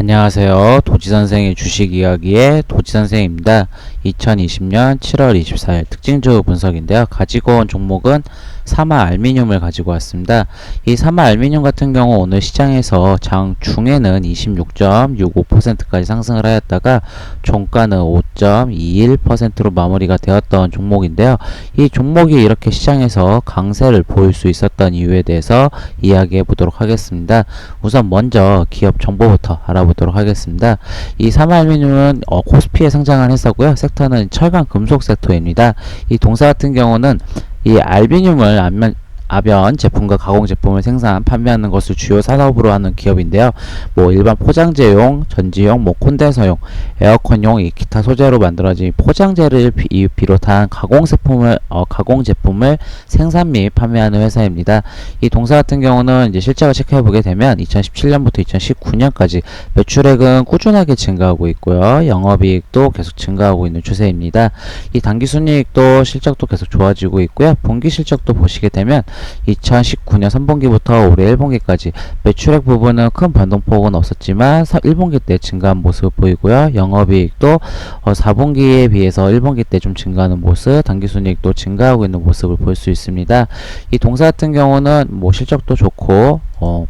안녕하세요. 도지선생의 주식 이야기의 도지선생입니다. 2020년 7월 24일 특징주 분석인데요. 가지고 온 종목은 사마 알미늄을 가지고 왔습니다. 이 사마 알미늄 같은 경우 오늘 시장에서 장 중에는 26.65%까지 상승을 하였다가 종가는 5.21%로 마무리가 되었던 종목인데요. 이 종목이 이렇게 시장에서 강세를 보일 수 있었던 이유에 대해서 이야기해 보도록 하겠습니다. 우선 먼저 기업 정보부터 알아보도록 하겠습니다. 이 사마알미늄은 어, 코스피에 상장한 회사고요. 섹터는 철강 금속 섹터입니다. 이 동사 같은 경우는 이 알비늄을 안면 아변 제품과 가공 제품을 생산, 판매하는 것을 주요 산업으로 하는 기업인데요. 뭐 일반 포장재용, 전지용, 뭐 콘덴서용, 에어컨용, 이 기타 소재로 만들어진 포장재를 비, 비롯한 가공 제품을 어, 가공 제품을 생산 및 판매하는 회사입니다. 이 동사 같은 경우는 이제 실적을 체크해 보게 되면 2017년부터 2019년까지 매출액은 꾸준하게 증가하고 있고요. 영업이익도 계속 증가하고 있는 추세입니다. 이 당기순이익도 실적도 계속 좋아지고 있고요. 분기 실적도 보시게 되면 2019년 3분기부터 올해 1분기까지 매출액 부분은 큰 변동폭은 없었지만 1분기 때 증가한 모습을 보이고요. 영업이익도 4분기에 비해서 1분기 때 좀 증가하는 모습, 당기순이익도 증가하고 있는 모습을 볼 수 있습니다. 이 동사 같은 경우는 뭐 실적도 좋고 어,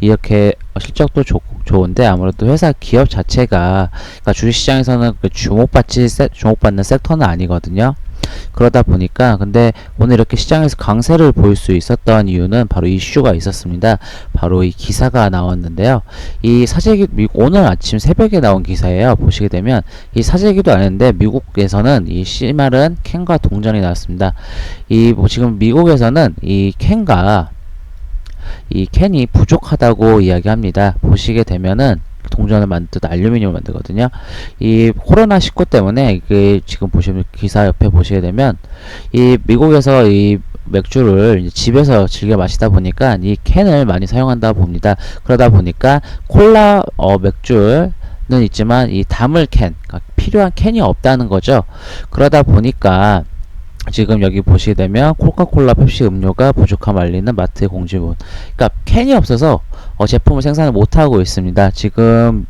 이렇게 실적도 좋, 좋은데 아무래도 회사 기업 자체가 그러니까 주식시장에서는 그 주목받지 주목받는 섹터는 아니거든요. 그러다 보니까 근데 오늘 이렇게 시장에서 강세를 볼수 있었던 이유는 바로 이슈가 있었습니다. 바로 이 기사가 나왔는데요. 이 사재기 오늘 아침 새벽에 나온 기사예요. 보시게 되면 이 사재기도 아닌데 미국에서는 이 씨말은 캔과 동전이 나왔습니다. 이 뭐 지금 미국에서는 이 캔과 이 캔이 부족하다고 이야기합니다. 보시게 되면은 동전을 만든 알루미늄을 만들거든요. 이 코로나 19 때문에 그 지금 보시면 기사 옆에 보시게 되면 이 미국에서 이 맥주를 집에서 즐겨 마시다 보니까 이 캔을 많이 사용한다 봅니다. 그러다 보니까 콜라 어 맥주 는 있지만 이 담을 캔, 그러니까 필요한 캔이 없다는 거죠. 그러다 보니까 지금 여기 보시게 되면 코카콜라 펩시 음료가 부족함 알리는 마트의 공지문 그러니까 캔이 없어서 어, 제품을 생산을 못하고 있습니다 지금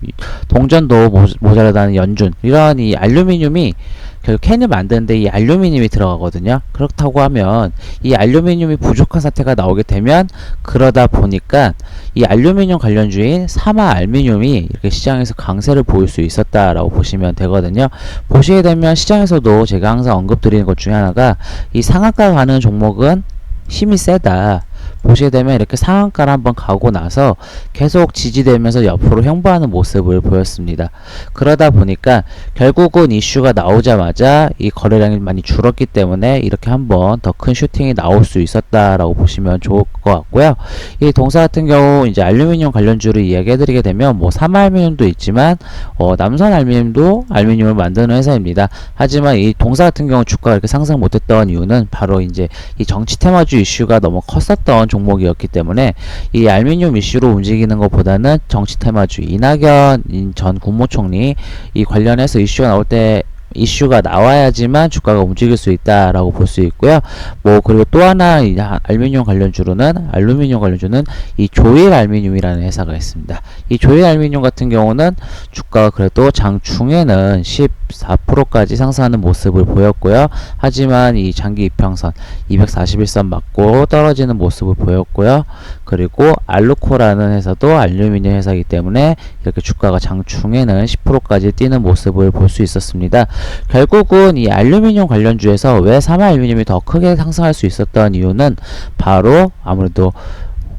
동전도 모자라다는 연준 이런 이 알루미늄이 결국 캔을 만드는데 이 알루미늄이 들어가거든요. 그렇다고 하면 이 알루미늄이 부족한 사태가 나오게 되면 그러다 보니까 이 알루미늄 관련주인 사마 알미늄이 이렇게 시장에서 강세를 보일 수 있었다라고 보시면 되거든요. 보시게 되면 시장에서도 제가 항상 언급드리는 것 중에 하나가 이 상한가 가는 종목은 힘이 세다. 보시게 되면 이렇게 상한가를 한번 가고 나서 계속 지지되면서 옆으로 횡보하는 모습을 보였습니다. 그러다 보니까 결국은 이슈가 나오자마자 이 거래량이 많이 줄었기 때문에 이렇게 한번 더 큰 슈팅이 나올 수 있었다라고 보시면 좋을 것 같고요. 이 동사 같은 경우 이제 알루미늄 관련주를 이야기해드리게 되면 뭐 삼알미늄도 있지만 어, 남선 알루미늄도 알루미늄을 만드는 회사입니다. 하지만 이 동사 같은 경우 주가가 이렇게 상승 못했던 이유는 바로 이제 이 정치 테마주 이슈가 너무 컸었던 종목이었기 때문에 이 알미늄 이슈로 움직이는 것보다는 정치 테마주 이낙연 전 국무총리 이 관련해서 이슈가 나올 때 이슈가 나와야지만 주가가 움직일 수 있다라고 볼 수 있고요. 뭐 그리고 또 하나 알루미늄 관련주로는 알루미늄 관련주는 이 조일 알루미늄이라는 회사가 있습니다. 이 조일 알루미늄 같은 경우는 주가가 그래도 장 중에는 14%까지 상승하는 모습을 보였고요. 하지만 이 장기 이평선 241선 맞고 떨어지는 모습을 보였고요. 그리고 알루코라는 회사도 알루미늄 회사이기 때문에 이렇게 주가가 장 중에는 10%까지 뛰는 모습을 볼 수 있었습니다. 결국은 이 알루미늄 관련주에서 왜 사마 알루미늄이 더 크게 상승할 수 있었던 이유는 바로 아무래도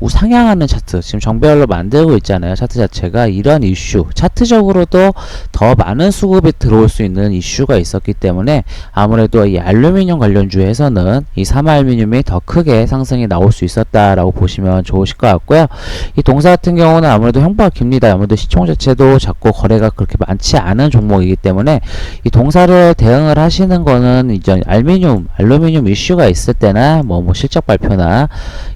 상향하는 차트. 지금 정배열로 만들고 있잖아요 차트 자체가. 이런 이슈. 차트적으로도 더 많은 수급이 들어올 수 있는 이슈가 있었기 때문에 아무래도 이 알루미늄 관련주에서는 이 사마알루미늄이 더 크게 상승이 나올 수 있었다라고 보시면 좋으실 것 같고요. 이 동사 같은 경우는 아무래도 형보가 깁니다. 아무래도 시총 자체도 작고 거래가 그렇게 많지 않은 종목이기 때문에 이 동사를 대응을 하시는 거는 이제 알루미늄 알루미늄 이슈가 있을 때나 뭐, 뭐 실적 발표나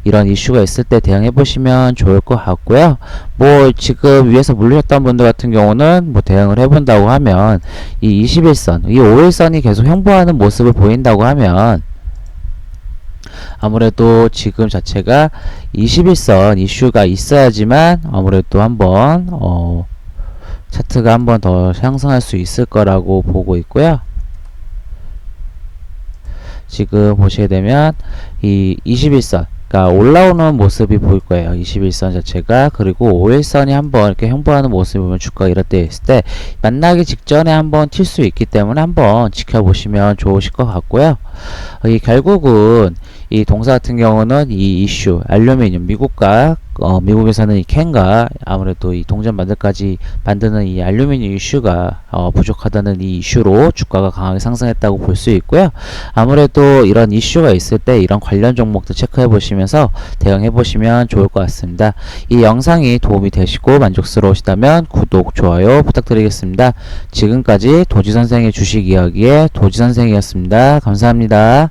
이런 이슈가 있을 때 대응 대응해 보시면 좋을 것 같고요. 뭐 지금 위에서 물렸던 분들 같은 경우는 뭐 대응을 해본다고 하면 이 21선, 이 5일선이 계속 형보하는 모습을 보인다고 하면 아무래도 지금 자체가 21선 이슈가 있어야지만 아무래도 한번 어 차트가 한번 더 상승할 수 있을 거라고 보고 있고요. 지금 보시게 되면 이 21선 그러니까 올라오는 모습이 보일 거예요. 21선 자체가 그리고 5일선이 한번 이렇게 형보하는 모습을 보면 주가가 이럴 때 있을 때 만나기 직전에 한번 튈 수 있기 때문에 한번 지켜보시면 좋으실 것 같고요. 어, 이 결국은 이 동사 같은 경우는 이 이슈 알루미늄 미국과 어, 미국에서는 이 캔과 아무래도 이 동전 만들까지 만드는 이 알루미늄 이슈가 어, 부족하다는 이 이슈로 주가가 강하게 상승했다고 볼 수 있고요. 아무래도 이런 이슈가 있을 때 이런 관련 종목도 체크해 보시면서 대응해 보시면 좋을 것 같습니다. 이 영상이 도움이 되시고 만족스러우시다면 구독, 좋아요 부탁드리겠습니다. 지금까지 도지 선생의 주식 이야기의 도지 선생이었습니다. 감사합니다.